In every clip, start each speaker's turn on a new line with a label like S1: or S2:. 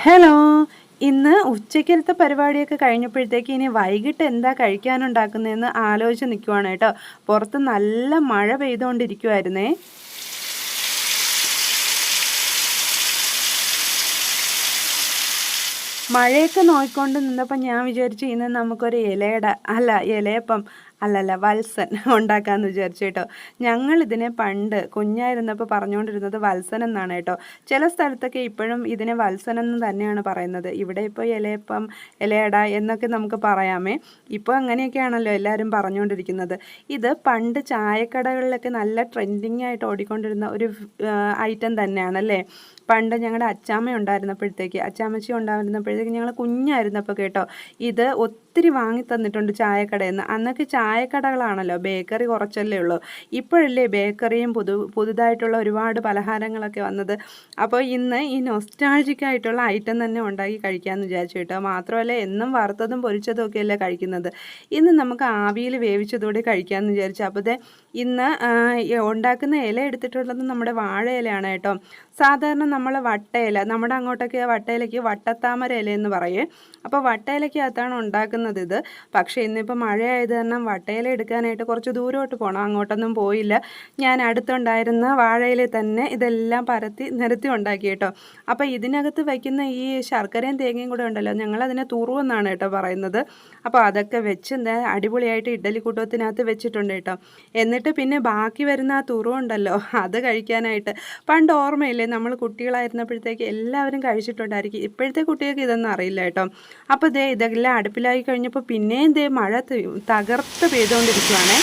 S1: Hello ഇന്ന് ഉച്ചയ്ക്കലത്തെ പരിപാടിയൊക്കെ കഴിഞ്ഞപ്പോഴത്തേക്ക് ഇനി വൈകിട്ട് എന്താ കഴിക്കാനുണ്ടാക്കുന്നതെന്ന് ആലോചിച്ച് നിൽക്കുവാണ് കേട്ടോ. പുറത്ത് നല്ല മഴ പെയ്തുകൊണ്ടിരിക്കുമായിരുന്നേ മഴയൊക്കെ നോക്കിക്കൊണ്ട് നിന്നപ്പോൾ ഞാൻ വിചാരിച്ചു ഇന്ന് നമുക്കൊരു ഇലയുടെ അല്ല ഇലയപ്പം അല്ലല്ല വത്സൻ ഉണ്ടാക്കാമെന്ന് വിചാരിച്ചു കേട്ടോ. ഞങ്ങളിതിനെ പണ്ട് കുഞ്ഞായിരുന്നപ്പോൾ പറഞ്ഞുകൊണ്ടിരുന്നത് വത്സൻ എന്നാണ് കേട്ടോ. ചില സ്ഥലത്തൊക്കെ ഇപ്പോഴും ഇതിനെ വത്സൻ എന്ന് തന്നെയാണ് പറയുന്നത്. ഇവിടെ ഇപ്പോൾ ഇലയപ്പം ഇലയട എന്നൊക്കെ നമുക്ക് പറയാമേ. ഇപ്പോൾ അങ്ങനെയൊക്കെയാണല്ലോ എല്ലാവരും പറഞ്ഞുകൊണ്ടിരിക്കുന്നത് ഇത് പണ്ട് ചായക്കടകളിലൊക്കെ നല്ല ട്രെൻഡിങ് ആയിട്ട് ഓടിക്കൊണ്ടിരുന്ന ഒരു ഐറ്റം തന്നെയാണ് അല്ലേ പണ്ട് ഞങ്ങളുടെ അച്ചാമ്മ ഉണ്ടായിരുന്നപ്പോഴത്തേക്ക് അച്ചാമ്മച്ചി ഉണ്ടായിരുന്നപ്പോഴത്തേക്ക് ഞങ്ങൾ കുഞ്ഞായിരുന്നപ്പോൾ കേട്ടോ ഇത് ഒത്തിരി വാങ്ങി തന്നിട്ടുണ്ട് ചായക്കടയിൽ നിന്ന് അന്നൊക്കെ ചായക്കടകളാണല്ലോ ബേക്കറി കുറച്ചല്ലേ ഉള്ളൂ. ഇപ്പോഴല്ലേ ബേക്കറിയും പുതു പുതുതായിട്ടുള്ള ഒരുപാട് പലഹാരങ്ങളൊക്കെ വന്നത്. അപ്പോൾ ഇന്ന് ഈ നൊസ്റ്റാൾജിക്കായിട്ടുള്ള ഐറ്റം തന്നെ ഉണ്ടാക്കി കഴിക്കാമെന്ന് വിചാരിച്ചു കേട്ടോ. മാത്രമല്ല എന്നും വറുത്തതും പൊരിച്ചതും ഒക്കെയല്ലേ കഴിക്കുന്നത്. ഇന്ന് നമുക്ക് ആവിയിൽ വേവിച്ചതോടെ കഴിക്കാമെന്ന് വിചാരിച്ചു. അപ്പോൾ ഇന്ന് ഉണ്ടാക്കുന്ന ഇല എടുത്തിട്ടുള്ളത് നമ്മുടെ വാഴ ഇലയാണ് കേട്ടോ. സാധാരണ നമ്മൾ വട്ടയില നമ്മുടെ അങ്ങോട്ടൊക്കെ വട്ടയിലയ്ക്ക് വട്ടത്താമര ഇല എന്ന് പറയും. അപ്പോൾ വട്ടയിലയ്ക്കകത്താണ് ഉണ്ടാക്കുന്നത് ഇത്. പക്ഷേ ഇന്നിപ്പോൾ മഴയായത് കാരണം വട്ടയില എടുക്കാനായിട്ട് കുറച്ച് ദൂരോട്ട് പോകണം അങ്ങോട്ടൊന്നും പോയില്ല. ഞാൻ അടുത്തുണ്ടായിരുന്ന വാഴയിലെ തന്നെ ഇതെല്ലാം പരത്തി നിരത്തി ഉണ്ടാക്കി കേട്ടോ. അപ്പോൾ ഇതിനകത്ത് വയ്ക്കുന്ന ഈ ശർക്കരയും തേങ്ങയും കൂടെ ഉണ്ടല്ലോ ഞങ്ങളതിനെ തുറുവെന്നാണ് കേട്ടോ പറയുന്നത്. അപ്പോൾ അതൊക്കെ വെച്ച് എന്താ അടിപൊളിയായിട്ട് ഇഡ്ഡലി കൂട്ടത്തിനകത്ത് വെച്ചിട്ടുണ്ട് കേട്ടോ. എന്നിട്ട് പിന്നെ ബാക്കി വരുന്ന ആ തുറുണ്ടല്ലോ അത് കഴിക്കാനായിട്ട്. പണ്ട് ഓർമ്മയില്ലേ നമ്മൾ കുട്ടികളായിരുന്നപ്പോഴത്തേക്ക് എല്ലാവരും കഴിച്ചിട്ടുണ്ടായിരിക്കും. ഇപ്പോഴത്തെ കുട്ടികൾക്ക് ഇതൊന്നും അറിയില്ല കേട്ടോ. അപ്പോൾ ദേ ഇതെല്ലാം അടുപ്പിലായി കഴിഞ്ഞപ്പോൾ പിന്നെയും ദേ മഴ തകർത്ത് പെയ്തുകൊണ്ടിരിക്കുവാണേ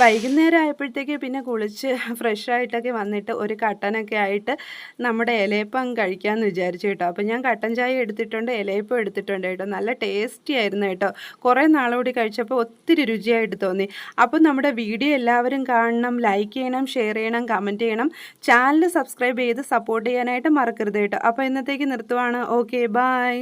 S1: വൈകുന്നേരം ആയപ്പോഴത്തേക്ക് പിന്നെ കുളിച്ച് ഫ്രഷ് ആയിട്ടൊക്കെ വന്നിട്ട് ഒരു കട്ടനൊക്കെ ആയിട്ട് നമ്മുടെ ഇലയപ്പം കഴിക്കാമെന്ന് വിചാരിച്ചു കേട്ടോ. അപ്പോൾ ഞാൻ കട്ടൻ ചായ എടുത്തിട്ടുണ്ട് ഇലയപ്പം എടുത്തിട്ടുണ്ട് കേട്ടോ. നല്ല ടേസ്റ്റി ആയിരുന്നു കേട്ടോ. കുറേ നാളുകൂടി കഴിച്ചപ്പോൾ ഒത്തിരി രുചിയായിട്ട് തോന്നി. അപ്പോൾ നമ്മുടെ വീഡിയോ എല്ലാവരും കാണണം ലൈക്ക് ചെയ്യണം ഷെയർ ചെയ്യണം കമന്റ് ചെയ്യണം. ചാനൽ സബ്സ്ക്രൈബ് ചെയ്ത് സപ്പോർട്ട് ചെയ്യാനായിട്ട് മറക്കരുത് കേട്ടോ. അപ്പോൾ ഇന്നത്തേക്ക് നിർത്തുവാണ്. Okay bye